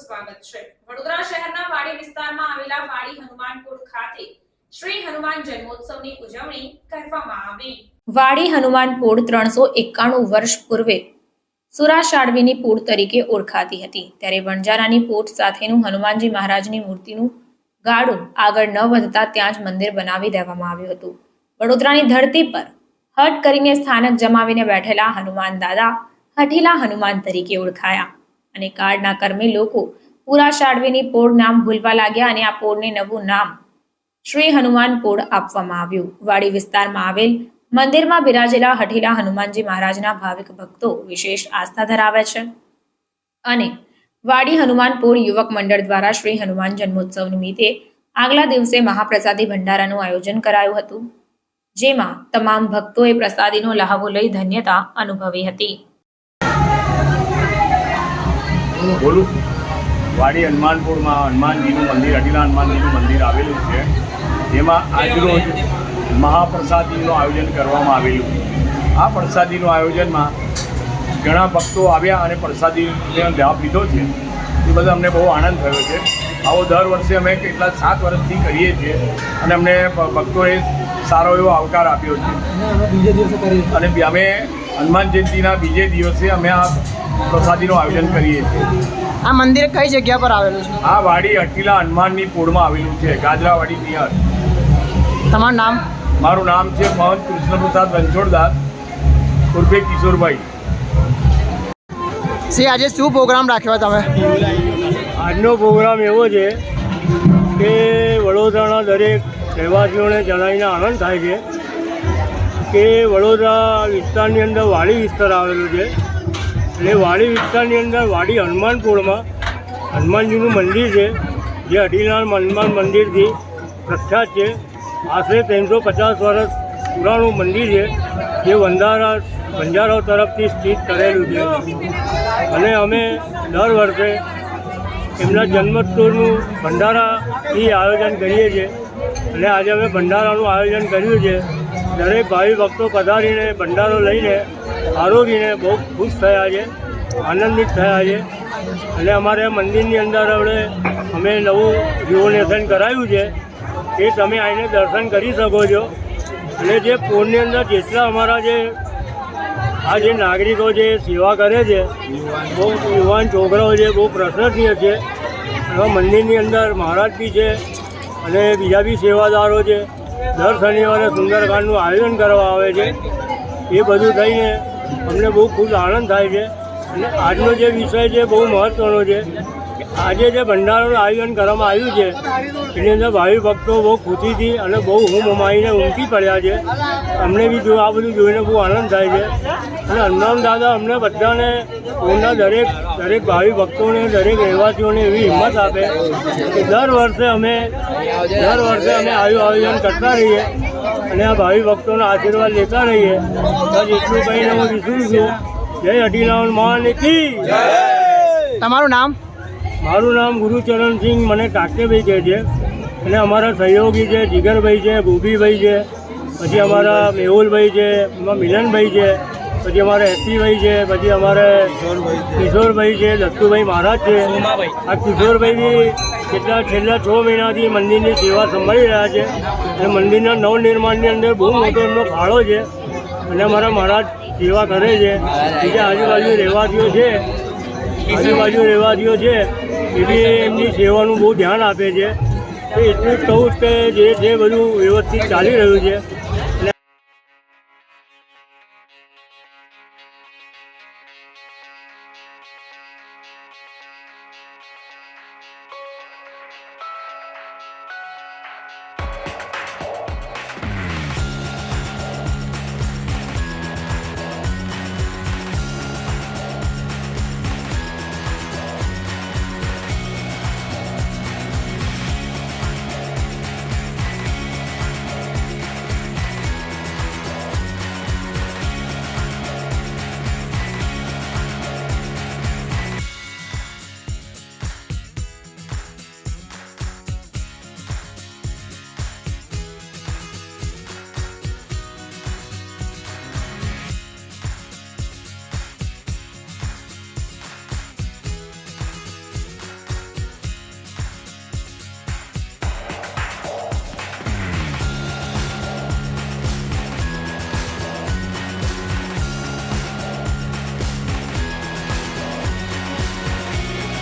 સ્વાગત છે. વડોદરા શહેરના વાડી વિસ્તારમાં આવેલા વાડી હનુમાનપુર ખાતે શ્રી હનુમાન જન્મોત્સવની ઉજવણી કરવામાં આવી. વાડી હનુમાનપુર ત્રણસો એકાણું વર્ષ પૂર્વે સુરાશાળવીની પૂર તરીકે ઓળખાતી હતી. ત્યારે વણજારાની પૂર સાથેનું હનુમાનજી મહારાજની મૂર્તિનું ગાડું આગળ ન વધતા ત્યાં જ મંદિર બનાવી દેવામાં આવ્યું હતું. વડોદરાની ધરતી પર હટ કરીને સ્થાનક જમાવીને બેઠેલા હનુમાન દાદા હઠીલા હનુમાન તરીકે ઓળખાયા. અને કાળના કર્મે લોકો પૂરા શાળવીની પોળ નામ ભૂલવા લાગ્યા અને આ પોળને નવું નામ શ્રી હનુમાન પોળ આપવામાં આવ્યું. વાડી વિસ્તારમાં આવેલ મંદિરમાં બિરાજેલા હઠીલા હનુમાનજી મહારાજના ભાવિક ભક્તો વિશેષ આસ્થા ધરાવે છે. અને વાડી હનુમાન પોળ યુવક મંડળ દ્વારા શ્રી હનુમાન જન્મોત્સવ નિમિત્તે આગલા દિવસે મહાપ્રસાદી ભંડારાનું આયોજન કરાયું હતું. જેમાં તમામ ભક્તોએ પ્રસાદીનો લહાવો લઈ ધન્યતા અનુભવી હતી. બોલું? વાડી હનુમાનપુરમાં હનુમાનજીનું મંદિર અઢીલા હનુમાનજીનું મંદિર આવેલું છે. જેમાં આજરોજ મહાપ્રસાદીનું આયોજન કરવામાં આવેલું. આ પ્રસાદીનું આયોજનમાં ઘણા ભક્તો આવ્યા અને પ્રસાદીનો લાભ લીધો છે. એ બધા અમને બહુ આનંદ થયો છે. આવો દર વર્ષે અમે કેટલા સાત વર્ષથી કરીએ છીએ અને અમને ભક્તોએ સારો એવો આવકાર આપ્યો છે. અને અમે હનુમાન જયંતિના બીજે દિવસે અમે આ પ્રસાદીનું આયોજન કરીએ છીએ. આ મંદિર કઈ જગ્યા પર આવેલું છે? આ વાડી અટીલા હનુમાનની પોળમાં આવેલું છે ગાજરાવાડી નિયર તમારું નામ? મારું નામ છે પવન કૃષ્ણપ્રસાદ રણછોડદાસ ઉર્ફે કિશોરભાઈ. શ્રી આજે શું પ્રોગ્રામ રાખ્યો તમે? આજનો પ્રોગ્રામ એવો છે કે વડોદરાના દરેક રહેવાસીઓને જણાવીને આનંદ થાય છે કે વડોદરા વિસ્તારની અંદર વાડી વિસ્તાર આવેલો છે. એટલે વાડી વિસ્તારની અંદર વાડી હનુમાનપુરમાં. હનુમાનજીનું મંદિર છે, જે અઢીલાલ હનુમાન મંદિરથી પ્રખ્યાત છે. આશરે ત્રણસો પચાસ વર્ષ પુરાણું મંદિર છે, જે વંધારા બંજારાઓ તરફથી સ્થિત કરેલું છે. અને અમે દર વર્ષે એમના જન્મોત્સવનું ભંડારાથી આયોજન કરીએ છીએ. અને આજે અમે ભંડારાનું આયોજન કર્યું છે. દરેક ભાવિ ભક્તો પધારીને, ભંડારો લઈને આરોગીને બહુ ખુશ થયા છે, આનંદિત થયા છે. અને અમારે મંદિરની અંદર હવે અમે નવું રિવોલ્યુશન કરાવ્યું છે, એ તમે આવીને દર્શન કરી શકો છો. અને જે પૂરની અંદર જેટલા અમારા જે, આ જે નાગરિકો જે સેવા કરે છે, બહુ યુવાન છોકરાઓ છે, બહુ પ્રશંસનીય છે. એવા મંદિરની અંદર મહારાજ બી છે, અને બીજા બી સેવાદારો છે. દર શનિવારે સુંદરકાંડનું આયોજન કરવા આવે છે. એ બધું થઈને અમને બહુ ખૂબ આનંદ થાય છે. અને આજનો જે વિષય છે બહુ મહત્ત્વનો છે. આજે જે ભંડારાનું આયોજન કરવામાં આવ્યું છે, એની અંદર ભાવિ ભક્તો બહુ ખુશીથી અને બહુ હું મમાઈને ઊંઘી પડ્યા છે. અમને બી જો આ બધું જોઈને બહુ આનંદ થાય છે. અને હનુમાન દાદા અમને બધાને પૂરના દરેક દરેક ભાવિ ભક્તોને, દરેક રહેવાસીઓને એવી હિંમત આપે કે દર વર્ષે અમે, દર વર્ષે અમે આયુ આયોજન કરતા રહીએ અને આ ભાવિ ભક્તોના આશીર્વાદ લેતા રહીએ. બસ એટલું કહીને હું વિસરું છું. જય અઢીનાવન મહાન તમારું નામ? મારું નામ ગુરુચરણસિંહ, મને કાકેભાઈ કહે છે. અને અમારા સહયોગી છે, જીગરભાઈ છે ભૂભીભાઈ છે, પછી અમારા મેહુલભાઈ છે, એમાં મિલનભાઈ છે, પછી અમારા એસપીભાઈ છે, પછી અમારે કિશોરભાઈ છે દત્તુભાઈ મહારાજ છે. આ કિશોરભાઈ બી કેટલા છેલ્લા છ મહિનાથી મંદિરની સેવા સંભાળી રહ્યા છે. અને મંદિરના નવનિર્માણની અંદર બહુ મોટો એમનો ફાળો છે. અને અમારા મહારાજ સેવા કરે છે. બીજા આજુબાજુ રહેવાસીઓ છે. આજુબાજુ રહેવાસીઓ છે. એ બી એમની સેવાનું બહુ ધ્યાન આપે છે. એટલું જ કહું કે જે જે બધું વ્યવસ્થિત ચાલી રહ્યું છે